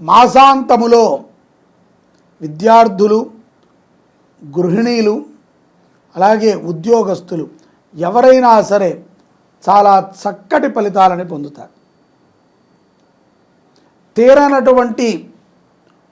మాసాంతములో విద్యార్థులు గృహిణీలు అలాగే ఉద్యోగస్తులు ఎవరైనా సరే చాలా చక్కటి ఫలితాలని పొందుతారు. తీరనటువంటి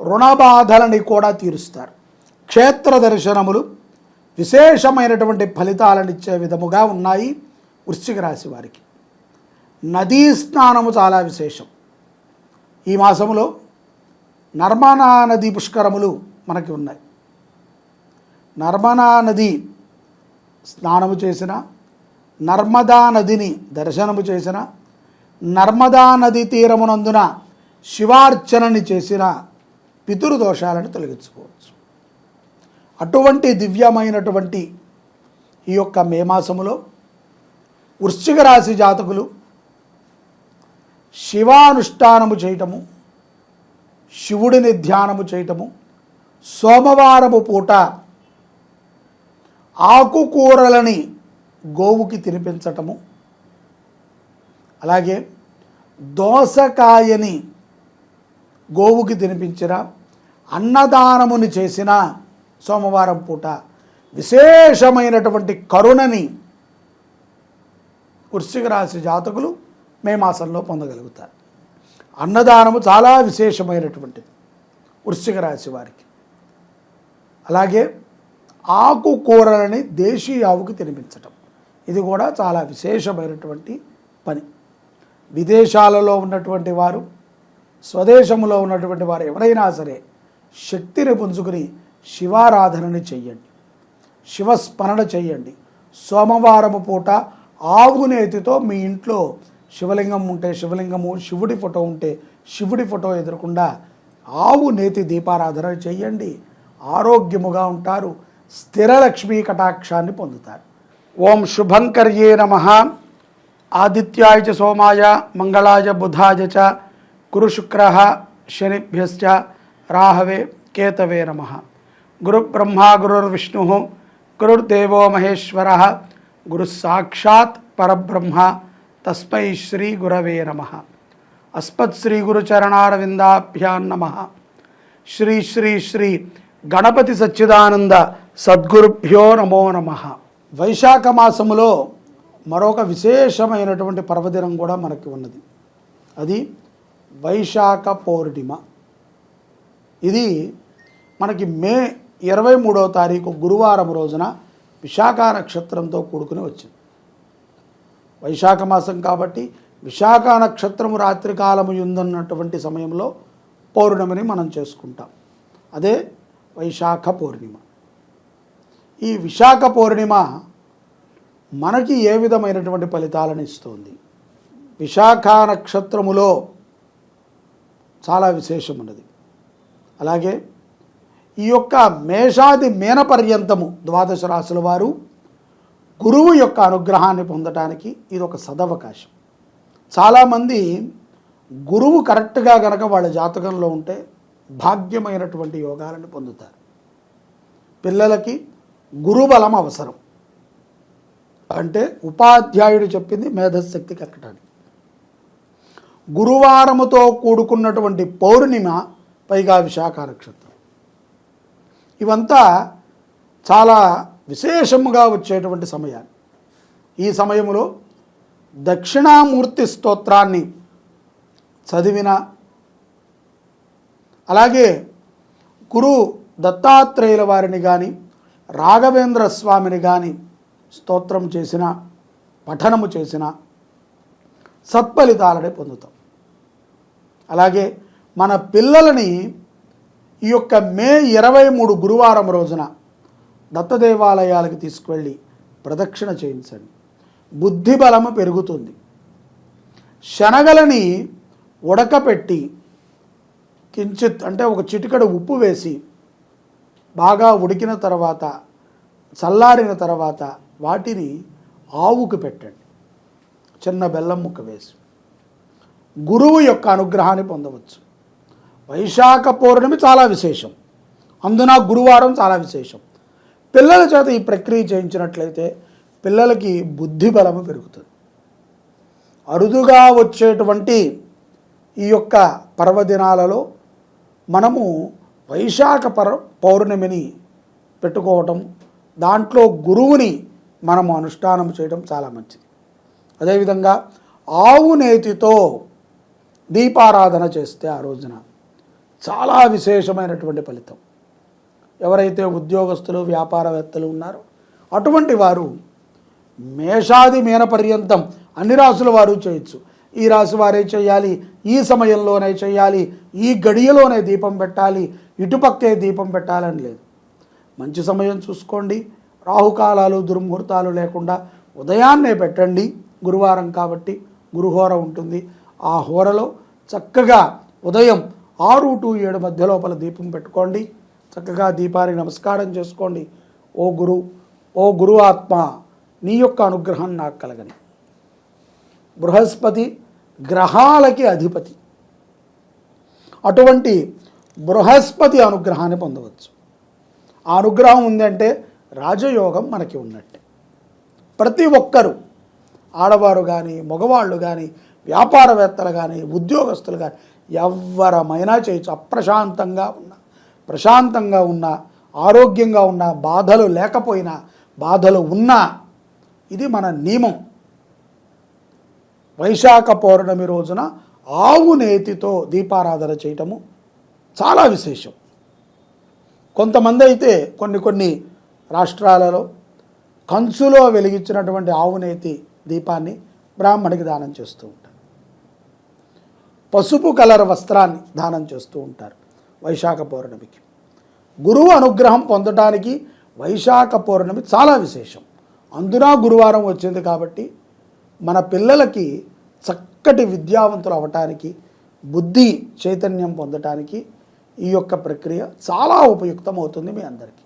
రుణబాధలని కూడా తీరుస్తారు. క్షేత్ర దర్శనములు విశేషమైనటువంటి ఫలితాలను ఇచ్చే విధముగా ఉన్నాయి వృశ్చిక రాశి వారికి. నదీ స్నానము చాలా విశేషం. ఈ మాసములో నర్మనా నది పుష్కరములు మనకి ఉన్నాయి. నర్మనా నది స్నానము చేసిన నర్మదా నదిని దర్శనము చేసిన నర్మదా నది తీరమునందున శివార్చనని చేసిన పితృదోషాలను తొలగించుకోవచ్చు. అటువంటి దివ్యమైనటువంటి ఈ యొక్క మే మాసములో వృశ్చిక రాశి జాతకులు శివానుష్ఠానము చేయటము శివుడిని ధ్యానము చేయటము సోమవారము పూట ఆకుకూరలని గోవుకి తినిపించటము అలాగే దోసకాయని గోవుకి తినిపించిన అన్నదానముని చేసిన సోమవారం పూట విశేషమైనటువంటి కరుణని వృశ్చిక రాశి జాతకులు మే మాసంలో పొందగలుగుతారు. అన్నదానము చాలా విశేషమైనటువంటిది వృశ్చిక రాశి వారికి. అలాగే ఆకుకూరలని దేశీయ ఆవుకి తినిపించటం. ఇది కూడా చాలా విశేషమైనటువంటి పని. విదేశాలలో ఉన్నటువంటి వారు స్వదేశంలో ఉన్నటువంటి వారు ఎవరైనా సరే శక్తిని పుంజుకుని శివారాధనని చెయ్యండి. శివస్మరణ చెయ్యండి. సోమవారము పూట ఆవు నేతితో మీ ఇంట్లో శివలింగం ఉంటే శివలింగము శివుడి ఫోటో ఉంటే శివుడి ఫోటో ఎదురకుండా ఆవు నేతి దీపారాధన చేయండి. ఆరోగ్యముగా ఉంటారు. స్థిర లక్ష్మీ కటాక్షాన్ని పొందుతారు. ఓం శుభంకర్యే నమ. ఆదిత్యాయ చ సోమాయ మంగళాయ బుధాయ చ గురు శుక్ర శనిభ్యశ్చ రాహవే కేతవే నమ. గురుబ్రహ్మా గురుర్విష్ణు గురుర్దేవో మహేశ్వర గురు సాక్షాత్ పరబ్రహ్మ. తస్మై శ్రీ గురవే నమ. అస్మత్ శ్రీ గురుచరణారవిందాభ్యాం నమ. శ్రీ శ్రీ శ్రీ గణపతి సచ్చిదానంద సద్గురుభ్యో నమో నమ. వైశాఖ మాసములో మరొక విశేషమైనటువంటి పర్వదినం కూడా మనకి ఉన్నది. అది వైశాఖ పౌర్ణిమ. ఇది మనకి మే ఇరవై మూడవ తారీఖు గురువారం రోజున విశాఖ నక్షత్రంతో కూడుకుని వచ్చింది. వైశాఖ మాసం కాబట్టి విశాఖ నక్షత్రము రాత్రికాలము ఉందన్నటువంటి సమయంలో పౌర్ణమిని మనం చేసుకుంటాం. అదే వైశాఖ పౌర్ణిమ. ఈ విశాఖ పౌర్ణిమ మనకి ఏ విధమైనటువంటి ఫలితాలను ఇస్తుంది? విశాఖ నక్షత్రములో చాలా విశేషం ఉన్నది అలాగే ఈ యొక్క మేషాది మేన పర్యంతము ద్వాదశ రాశుల వారు గురువు యొక్క అనుగ్రహాన్ని పొందటానికి ఇది ఒక సదవకాశం. చాలామంది గురువు కరెక్ట్గా గనక వాళ్ళ జాతకంలో ఉంటే భాగ్యమైనటువంటి యోగాలను పొందుతారు. పిల్లలకి గురుబలం అవసరం. అంటే ఉపాధ్యాయుడు చెప్పింది మేధశక్తి కక్కటానికి గురువారముతో కూడుకున్నటువంటి పౌర్ణిమ పైగా విశాఖ నక్షత్రం. ఇవంతా చాలా విశేషముగా వచ్చేటువంటి సమయాన్ని. ఈ సమయంలో దక్షిణామూర్తి స్తోత్రాన్ని చదివిన అలాగే గురు దత్తాత్రేయుల వారిని కానీ రాఘవేంద్ర స్వామిని కానీ స్తోత్రం చేసిన పఠనము చేసిన సత్ఫలితాలని పొందుతాం. అలాగే మన పిల్లలని ఈ యొక్క మే ఇరవై మూడు గురువారం రోజున దత్తదేవాలయాలకు తీసుకువెళ్ళి ప్రదక్షిణ చేయించండి. బుద్ధి బలము పెరుగుతుంది. శనగలని ఉడకపెట్టి కించిత్ అంటే ఒక చిటికడు ఉప్పు వేసి బాగా ఉడికిన తర్వాత చల్లారిన తర్వాత వాటిని ఆవుకు పెట్టండి. చిన్న బెల్లం ముక్క వేసి. గురువు యొక్క అనుగ్రహాన్ని పొందవచ్చు. వైశాఖ పౌర్ణమి చాలా విశేషం. అందున గురువారం చాలా విశేషం. పిల్లల చేత ఈ ప్రక్రియ చేయించినట్లయితే పిల్లలకి బుద్ధి బలము పెరుగుతుంది. అరుదుగా వచ్చేటువంటి ఈ యొక్క పర్వదినాలలో మనము వైశాఖ పర పౌర్ణమిని పెట్టుకోవటం దాంట్లో గురువుని మనము అనుష్ఠానం చేయడం చాలా మంచిది. అదేవిధంగా ఆవు నేతితో దీపారాధన చేస్తే ఆ రోజున చాలా విశేషమైనటువంటి ఫలితం. ఎవరైతే ఉద్యోగస్తులు వ్యాపారవేత్తలు ఉన్నారో అటువంటి వారు మేషాది మీన పర్యంతం అన్ని రాసుల వారు చేయొచ్చు. ఈ రాశి వారే చేయాలి ఈ సమయంలోనే చేయాలి ఈ గడియలోనే దీపం పెట్టాలి ఇటుపక్కే దీపం పెట్టాలని లేదు. మంచి సమయం చూసుకోండి. రాహుకాలాలు దుర్ముహూర్తాలు లేకుండా ఉదయాన్నే పెట్టండి. గురువారం కాబట్టి గురుహోర ఉంటుంది. ఆ హోరలో చక్కగా ఉదయం ఆరు టు ఏడు మధ్య లోపల దీపం పెట్టుకోండి. చక్కగా దీపానికి నమస్కారం చేసుకోండి. ఓ గురు ఓ గురు ఆత్మ నీ యొక్క అనుగ్రహం నాకు కలగని. బృహస్పతి గ్రహాలకి అధిపతి. అటువంటి బృహస్పతి అనుగ్రహాన్ని పొందవచ్చు. ఆ అనుగ్రహం ఉందంటే రాజయోగం మనకి ఉన్నట్టే. ప్రతి ఒక్కరూ ఆడవారు కానీ మగవాళ్ళు కానీ వ్యాపారవేత్తలు కానీ ఉద్యోగస్తులు కానీ ఎవరమైనా చేయొచ్చు. అప్రశాంతంగా ఉన్న. ప్రశాంతంగా ఉన్న ఆరోగ్యంగా ఉన్న బాధలు లేకపోయినా బాధలు ఉన్నా ఇది మన నియమం. వైశాఖ పౌర్ణమి రోజున ఆవు నేతితో దీపారాధన చేయటము చాలా విశేషం. కొంతమంది అయితే కొన్ని కొన్ని రాష్ట్రాలలో కంచులో వెలిగించినటువంటి ఆవు నేతి దీపాన్ని బ్రాహ్మణికి దానం చేస్తూ ఉంటారు. పసుపు కలర్ వస్త్రాన్ని దానం చేస్తూ ఉంటారు. వైశాఖ పౌర్ణమికి. గురువు అనుగ్రహం పొందడానికి వైశాఖ పౌర్ణమి చాలా విశేషం. అందున గురువారం వచ్చింది కాబట్టి మన పిల్లలకి చక్కటి విద్యావంతులు అవటానికి బుద్ధి చైతన్యం పొందటానికి ఈ యొక్క ప్రక్రియ చాలా ఉపయుక్తం అవుతుంది మీ అందరికీ.